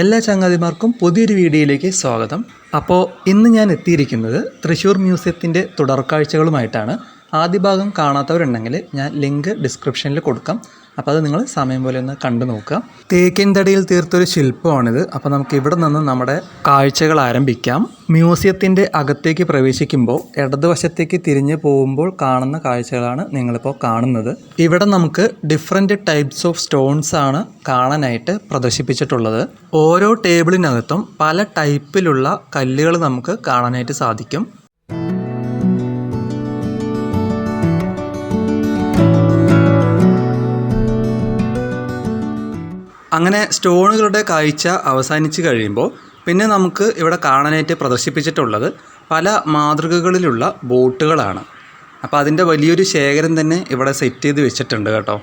എല്ലാ ചങ്ങാതിമാർക്കും പുതിയൊരു വീഡിയോയിലേക്ക് സ്വാഗതം. അപ്പോൾ ഇന്ന് ഞാൻ എത്തിയിരിക്കുന്നത് തൃശ്ശൂർ മ്യൂസിയത്തിന്റെ തുടർക്കാഴ്ചകളുമായിട്ടാണ്. ആദ്യ ഭാഗം കാണാത്തവരുണ്ടെങ്കിൽ ഞാൻ ലിങ്ക് ഡിസ്ക്രിപ്ഷനിൽ കൊടുക്കാം. അപ്പോൾ അത് നിങ്ങൾ സമയം പോലെ ഒന്ന് കണ്ടു നോക്കുക. തേക്കിൻ തടിയിൽ തീർത്തൊരു ശില്പമാണിത്. അപ്പോൾ നമുക്ക് ഇവിടെ നിന്ന് നമ്മുടെ കാഴ്ചകൾ ആരംഭിക്കാം. മ്യൂസിയത്തിന്റെ അകത്തേക്ക് പ്രവേശിക്കുമ്പോൾ ഇടതുവശത്തേക്ക് തിരിഞ്ഞു പോകുമ്പോൾ കാണുന്ന കാഴ്ചകളാണ് നിങ്ങളിപ്പോൾ കാണുന്നത്. ഇവിടെ നമുക്ക് ഡിഫറെന്റ് ടൈപ്സ് ഓഫ് സ്റ്റോൺസ് ആണ് കാണാനായിട്ട് പ്രദർശിപ്പിച്ചിട്ടുള്ളത്. ഓരോ ടേബിളിനകത്തും പല ടൈപ്പിലുള്ള കല്ലുകൾ നമുക്ക് കാണാനായിട്ട് സാധിക്കും. അങ്ങനെ സ്റ്റോണുകളുടെ കാഴ്ച അവസാനിച്ച് കഴിയുമ്പോൾ പിന്നെ നമുക്ക് ഇവിടെ കാണാനായിട്ട് പ്രദർശിപ്പിച്ചിട്ടുള്ളത് പല മാതൃകകളിലുള്ള ബോട്ടുകളാണ്. അപ്പോൾ അതിന്റെ വലിയൊരു ശേഖരം തന്നെ ഇവിടെ സെറ്റ് ചെയ്ത് വെച്ചിട്ടുണ്ട് കേട്ടോ.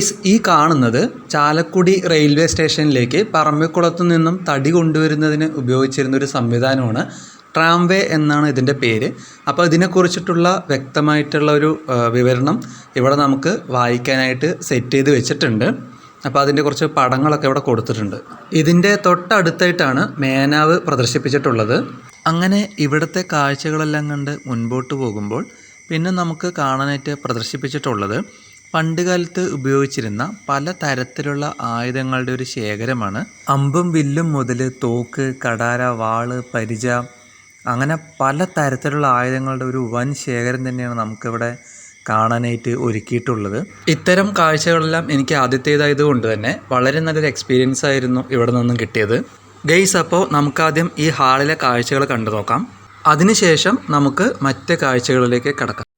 ഗെയ്സ് ഈ കാണുന്നത് ചാലക്കുടി റെയിൽവേ സ്റ്റേഷനിലേക്ക് പറമ്പിക്കുളത്തു നിന്നും തടി കൊണ്ടുവരുന്നതിന് ഉപയോഗിച്ചിരുന്ന ഒരു സംവിധാനമാണ് ട്രാംവേ എന്നാണ് ഇതിന്റെ പേര്. അപ്പോൾ ഇതിനെക്കുറിച്ചിട്ടുള്ള വ്യക്തമായിട്ടുള്ള ഒരു വിവരണം ഇവിടെ നമുക്ക് വായിക്കാനായിട്ട് സെറ്റ് ചെയ്ത് വെച്ചിട്ടുണ്ട്. അപ്പോൾ അതിന്റെ കുറച്ച് പടങ്ങളൊക്കെ ഇവിടെ കൊടുത്തിട്ടുണ്ട്. ഇതിന്റെ തൊട്ടടുത്തായിട്ടാണ് മേനാവ് പ്രദർശിപ്പിച്ചിട്ടുള്ളത്. അങ്ങനെ ഇവിടുത്തെ കാഴ്ചകളെല്ലാം കണ്ട് മുൻപോട്ട് പോകുമ്പോൾ പിന്നെ നമുക്ക് കാണാനായിട്ട് പ്രദർശിപ്പിച്ചിട്ടുള്ളത് പണ്ടുകാലത്ത് ഉപയോഗിച്ചിരുന്ന പല തരത്തിലുള്ള ആയുധങ്ങളുടെ ഒരു ശേഖരമാണ്. അമ്പും വില്ലും മുതൽ തോക്ക് കടാര വാൾ പരിച അങ്ങനെ പല തരത്തിലുള്ള ആയുധങ്ങളുടെ ഒരു വൻ ശേഖരം തന്നെയാണ് നമുക്കിവിടെ കാണാനായിട്ട് ഒരുക്കിയിട്ടുള്ളത്. ഇത്തരം കാഴ്ചകളെല്ലാം എനിക്ക് ആദ്യത്തേതായത് കൊണ്ട് തന്നെ വളരെ നല്ലൊരു എക്സ്പീരിയൻസ് ആയിരുന്നു ഇവിടെ നിന്നും കിട്ടിയത്. ഗെയ്സ് അപ്പോൾ നമുക്കാദ്യം ഈ ഹാളിലെ കാഴ്ചകൾ കണ്ടു നോക്കാം. അതിനുശേഷം നമുക്ക് മറ്റ് കാഴ്ചകളിലേക്ക് കടക്കാം.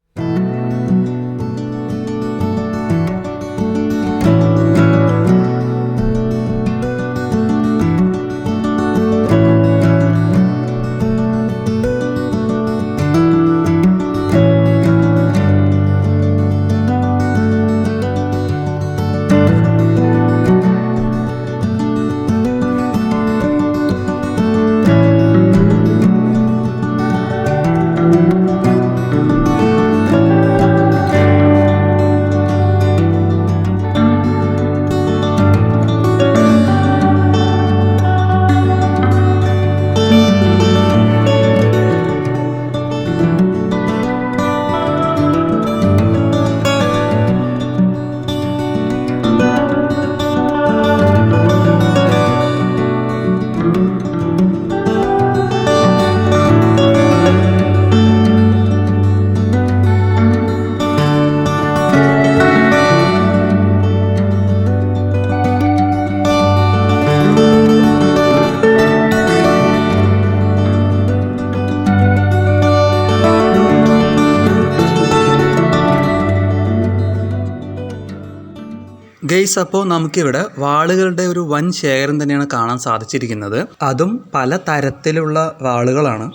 ഗെയ്സ് അപ്പോൾ നമുക്കിവിടെ വാളുകളുടെ ഒരു വൻ ശേഖരം തന്നെയാണ് കാണാൻ സാധിച്ചിരിക്കുന്നത്. അതും പല തരത്തിലുള്ള വാളുകളാണ്.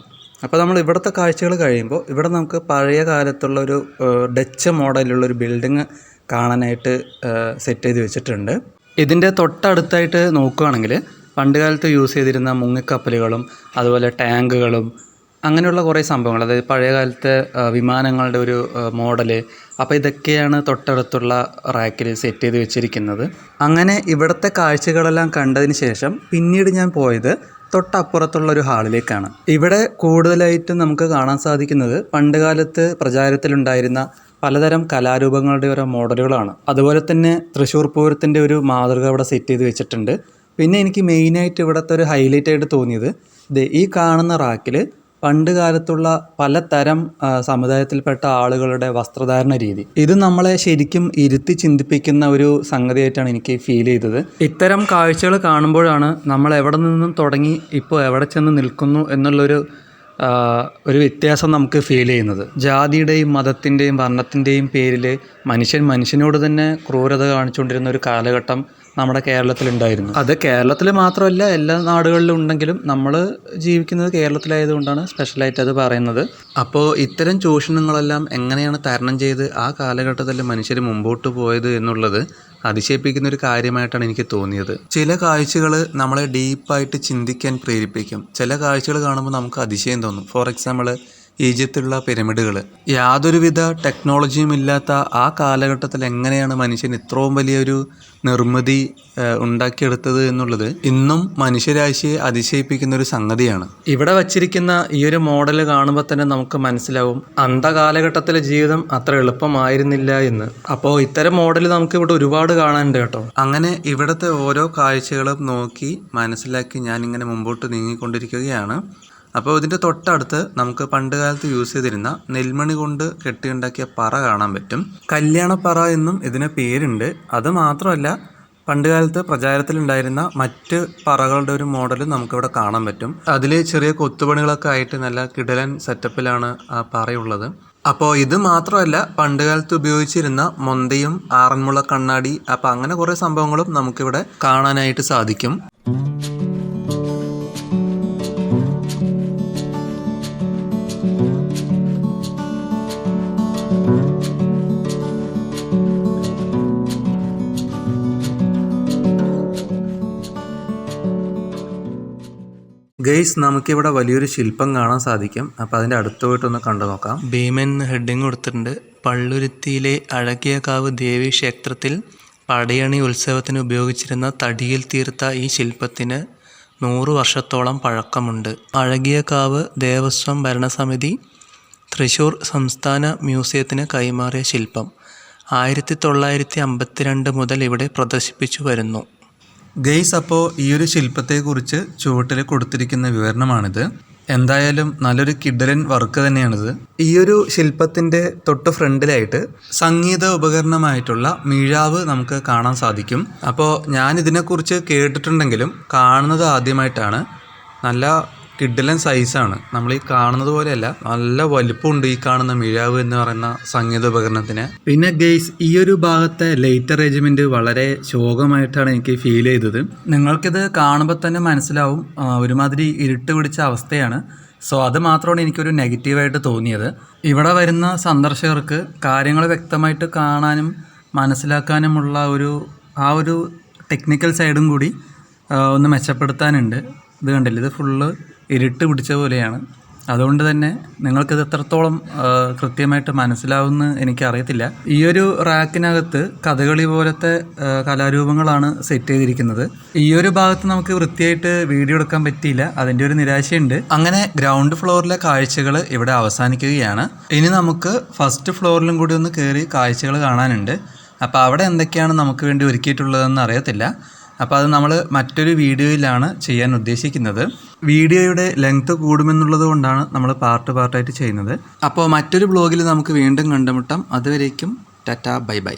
അപ്പോൾ നമ്മൾ ഇവിടുത്തെ കാഴ്ചകൾ കഴിയുമ്പോൾ ഇവിടെ നമുക്ക് പഴയ കാലത്തുള്ള ഒരു ഡച്ച് മോഡലുള്ള ഒരു ബിൽഡിങ് കാണാനായിട്ട് സെറ്റ് ചെയ്ത് വെച്ചിട്ടുണ്ട്. ഇതിന്റെ തൊട്ടടുത്തായിട്ട് നോക്കുകയാണെങ്കിൽ പണ്ട് കാലത്ത് യൂസ് ചെയ്തിരുന്ന മുങ്ങിക്കപ്പലുകളും അതുപോലെ ടാങ്കുകളും അങ്ങനെയുള്ള കുറേ സംഭവങ്ങൾ അതായത് പഴയ കാലത്തെ വിമാനങ്ങളുടെ ഒരു മോഡൽ അപ്പോൾ ഇതൊക്കെയാണ് തൊട്ടടുത്തുള്ള റാക്കിൽ സെറ്റ് ചെയ്ത് വെച്ചിരിക്കുന്നത്. അങ്ങനെ ഇവിടുത്തെ കാഴ്ചകളെല്ലാം കണ്ടതിന് ശേഷം പിന്നീട് ഞാൻ പോയത് തൊട്ടപ്പുറത്തുള്ള ഒരു ഹാളിലേക്കാണ്. ഇവിടെ കൂടുതലായിട്ടും നമുക്ക് കാണാൻ സാധിക്കുന്നത് പണ്ടുകാലത്ത് പ്രചാരത്തിലുണ്ടായിരുന്ന പലതരം കലാരൂപങ്ങളുടെ ഓരോ മോഡലുകളാണ്. അതുപോലെ തന്നെ തൃശ്ശൂർ പൂരത്തിന്റെ ഒരു മാതൃക ഇവിടെ സെറ്റ് ചെയ്ത് വെച്ചിട്ടുണ്ട്. പിന്നെ എനിക്ക് മെയിനായിട്ട് ഇവിടുത്തെ ഒരു ഹൈലൈറ്റ് ആയിട്ട് തോന്നിയത് ഈ കാണുന്ന റാക്കിൽ പണ്ട് കാലത്തുള്ള പലതരം സമുദായത്തിൽപ്പെട്ട ആളുകളുടെ വസ്ത്രധാരണ രീതി. ഇത് നമ്മളെ ശരിക്കും ഇരുത്തി ചിന്തിപ്പിക്കുന്ന ഒരു സംഗതിയായിട്ടാണ് എനിക്ക് ഫീൽ ചെയ്തത്. ഇത്തരം കാഴ്ചകൾ കാണുമ്പോഴാണ് നമ്മൾ എവിടെ നിന്നും തുടങ്ങി ഇപ്പോൾ എവിടെ ചെന്ന് നിൽക്കുന്നു എന്നുള്ളൊരു ഒരു വ്യത്യാസം നമുക്ക് ഫീൽ ചെയ്യുന്നത്. ജാതിയുടെയും മതത്തിന്റെയും വർണത്തിന്റെയും പേരിൽ മനുഷ്യൻ മനുഷ്യനോട് തന്നെ ക്രൂരത കാണിച്ചുകൊണ്ടിരുന്ന ഒരു കാലഘട്ടം നമ്മുടെ കേരളത്തിലുണ്ടായിരുന്നു. അത് കേരളത്തിൽ മാത്രമല്ല എല്ലാ നാടുകളിലും ഉണ്ടെങ്കിലും നമ്മൾ ജീവിക്കുന്നത് കേരളത്തിലായതുകൊണ്ടാണ് സ്പെഷ്യലായിട്ട് അത് പറയുന്നത്. അപ്പോൾ ഇത്തരം ചൂഷണങ്ങളെല്ലാം എങ്ങനെയാണ് തരണം ചെയ്ത് ആ കാലഘട്ടത്തിൽ മനുഷ്യർ മുമ്പോട്ട് പോയത് എന്നുള്ളത് അതിശയിപ്പിക്കുന്ന ഒരു കാര്യമായിട്ടാണ് എനിക്ക് തോന്നിയത്. ചില കാഴ്ചകൾ നമ്മളെ ഡീപ്പായിട്ട് ചിന്തിക്കാൻ പ്രേരിപ്പിക്കും. ചില കാഴ്ചകൾ കാണുമ്പോൾ നമുക്ക് അതിശയം തോന്നും. ഫോർ എക്സാമ്പിൾ ഈജിപ്തിലുള്ള പിരമിഡുകൾ യാതൊരുവിധ ടെക്നോളജിയും ഇല്ലാത്ത ആ കാലഘട്ടത്തിൽ എങ്ങനെയാണ് മനുഷ്യൻ ഇത്രയും വലിയൊരു നിർമ്മിതി ഉണ്ടാക്കിയെടുത്തത് എന്നുള്ളത് ഇന്നും മനുഷ്യരാശിയെ അതിശയിപ്പിക്കുന്ന ഒരു സംഗതിയാണ്. ഇവിടെ വച്ചിരിക്കുന്ന ഈ ഒരു മോഡൽ കാണുമ്പോൾ തന്നെ നമുക്ക് മനസ്സിലാവും അന്ധകാലഘട്ടത്തിലെ ജീവിതം അത്ര എളുപ്പമായിരുന്നില്ല എന്ന്. അപ്പോൾ ഇത്തരം മോഡൽ നമുക്ക് ഇവിടെ ഒരുപാട് കാണാനുണ്ട് കേട്ടോ. അങ്ങനെ ഇവിടുത്തെ ഓരോ കാഴ്ചകളും നോക്കി മനസ്സിലാക്കി ഞാൻ ഇങ്ങനെ മുമ്പോട്ട് നീങ്ങിക്കൊണ്ടിരിക്കുകയാണ്. അപ്പോൾ ഇതിന്റെ തൊട്ടടുത്ത് നമുക്ക് പണ്ട് കാലത്ത് യൂസ് ചെയ്തിരുന്ന നെൽമണി കൊണ്ട് കെട്ടിയുണ്ടാക്കിയ പറ കാണാൻ പറ്റും. കല്യാണപ്പറ എന്നും ഇതിന് പേരുണ്ട്. അത് മാത്രമല്ല പണ്ട് കാലത്ത് പ്രചാരത്തിലുണ്ടായിരുന്ന മറ്റ് പറകളുടെ ഒരു മോഡൽ നമുക്കിവിടെ കാണാൻ പറ്റും. അതിൽ ചെറിയ കൊത്തുപണികളൊക്കെ ആയിട്ട് നല്ല കിടലൻ സെറ്റപ്പിലാണ് ആ പറയുള്ളത്. അപ്പോൾ ഇത് മാത്രമല്ല പണ്ട് കാലത്ത് ഉപയോഗിച്ചിരുന്ന മൊന്തയും ആറന്മുള കണ്ണാടി അപ്പോൾ അങ്ങനെ കുറേ സംഭവങ്ങളും നമുക്കിവിടെ കാണാനായിട്ട് സാധിക്കും. ഗെയ്സ് നമുക്കിവിടെ വലിയൊരു ശില്പം കാണാൻ സാധിക്കും. അപ്പോൾ അതിന്റെ അടുത്ത് പോയിട്ടൊന്ന് കണ്ടു നോക്കാം. ഭീമൻ ഹെഡിങ് കൊടുത്തിട്ടുണ്ട്. പള്ളുരുത്തിയിലെ അഴകിയകാവ് ദേവി ക്ഷേത്രത്തിൽ പടയണി ഉത്സവത്തിന് ഉപയോഗിച്ചിരുന്ന തടിയിൽ തീർത്ത ഈ ശില്പത്തിന് നൂറു വർഷത്തോളം പഴക്കമുണ്ട്. അഴകിയകാവ് ദേവസ്വം ഭരണസമിതി തൃശ്ശൂർ സംസ്ഥാന മ്യൂസിയത്തിന് കൈമാറിയ ശില്പം ആയിരത്തി തൊള്ളായിരത്തി അമ്പത്തിരണ്ട് മുതൽ ഇവിടെ പ്രദർശിപ്പിച്ചു വരുന്നു. ഗെയ്സ് അപ്പോൾ ഈ ഒരു ശില്പത്തെക്കുറിച്ച് ചുവട്ടിൽ കൊടുത്തിരിക്കുന്ന വിവരണമാണിത്. എന്തായാലും നല്ലൊരു കിഡലൻ വർക്ക് തന്നെയാണിത്. ഈ ഒരു ശില്പത്തിന്റെ തൊട്ട് ഫ്രണ്ടിലായിട്ട് സംഗീത ഉപകരണമായിട്ടുള്ള മിഴാവ് നമുക്ക് കാണാൻ സാധിക്കും. അപ്പോൾ ഞാൻ ഇതിനെക്കുറിച്ച് കേട്ടിട്ടുണ്ടെങ്കിലും കാണുന്നത് ആദ്യമായിട്ടാണ്. നല്ല കിഡലൻ സൈസാണ് നമ്മൾ ഈ കാണുന്നത് പോലെയല്ല നല്ല വലിപ്പമുണ്ട് ഈ കാണുന്ന മിഴാവ് എന്ന് പറയുന്ന സംഗീത ഉപകരണത്തിന്. പിന്നെ ഗെയ്സ് ഈ ഒരു ഭാഗത്തെ ലൈറ്റ് അറേഞ്ച്മെന്റ് വളരെ ശോകമായിട്ടാണ് എനിക്ക് ഫീൽ ചെയ്തത്. നിങ്ങൾക്കിത് കാണുമ്പോൾ തന്നെ മനസ്സിലാവും ഒരുമാതിരി ഇരുട്ട് പിടിച്ച അവസ്ഥയാണ്. സോ അത് മാത്രമാണ് എനിക്കൊരു നെഗറ്റീവായിട്ട് തോന്നിയത്. ഇവിടെ വരുന്ന സന്ദർശകർക്ക് കാര്യങ്ങൾ വ്യക്തമായിട്ട് കാണാനും മനസ്സിലാക്കാനുമുള്ള ഒരു ആ ഒരു ടെക്നിക്കൽ സൈഡും കൂടി ഒന്ന് മെച്ചപ്പെടുത്താനുണ്ട്. ഇത് കണ്ടില്ല? ഇത് ഫുള്ള് ഇരുട്ട് പിടിച്ച പോലെയാണ്. അതുകൊണ്ട് തന്നെ നിങ്ങൾക്കിത് എത്രത്തോളം കൃത്യമായിട്ട് മനസ്സിലാവുമെന്ന് എനിക്കറിയത്തില്ല. ഈ ഒരു റാക്കിനകത്ത് കഥകളി പോലത്തെ കലാരൂപങ്ങളാണ് സെറ്റ് ചെയ്തിരിക്കുന്നത്. ഈയൊരു ഭാഗത്ത് നമുക്ക് വൃത്തിയായിട്ട് വീഡിയോ എടുക്കാൻ പറ്റിയില്ല. അതിന്റെ ഒരു നിരാശയുണ്ട്. അങ്ങനെ ഗ്രൗണ്ട് ഫ്ലോറിലെ കാഴ്ചകൾ ഇവിടെ അവസാനിക്കുകയാണ്. ഇനി നമുക്ക് ഫസ്റ്റ് ഫ്ലോറിലും കൂടി ഒന്ന് കയറി കാഴ്ചകൾ കാണാനുണ്ട്. അപ്പോൾ അവിടെ എന്തൊക്കെയാണ് നമുക്ക് വേണ്ടി ഒരുക്കിയിട്ടുള്ളതെന്ന് അറിയത്തില്ല. അപ്പോൾ അത് നമ്മൾ മറ്റൊരു വീഡിയോയിലാണ് ചെയ്യാൻ ഉദ്ദേശിക്കുന്നത്. വീഡിയോയുടെ ലെങ്ത് കൂടുമെന്നുള്ളത് കൊണ്ടാണ് നമ്മൾ പാർട്ട് പാർട്ടായിട്ട് ചെയ്യുന്നത്. അപ്പോൾ മറ്റൊരു ബ്ലോഗിൽ നമുക്ക് വീണ്ടും കണ്ടുമുട്ടാം. അതുവരേക്കും ടാറ്റ ബൈ ബൈ.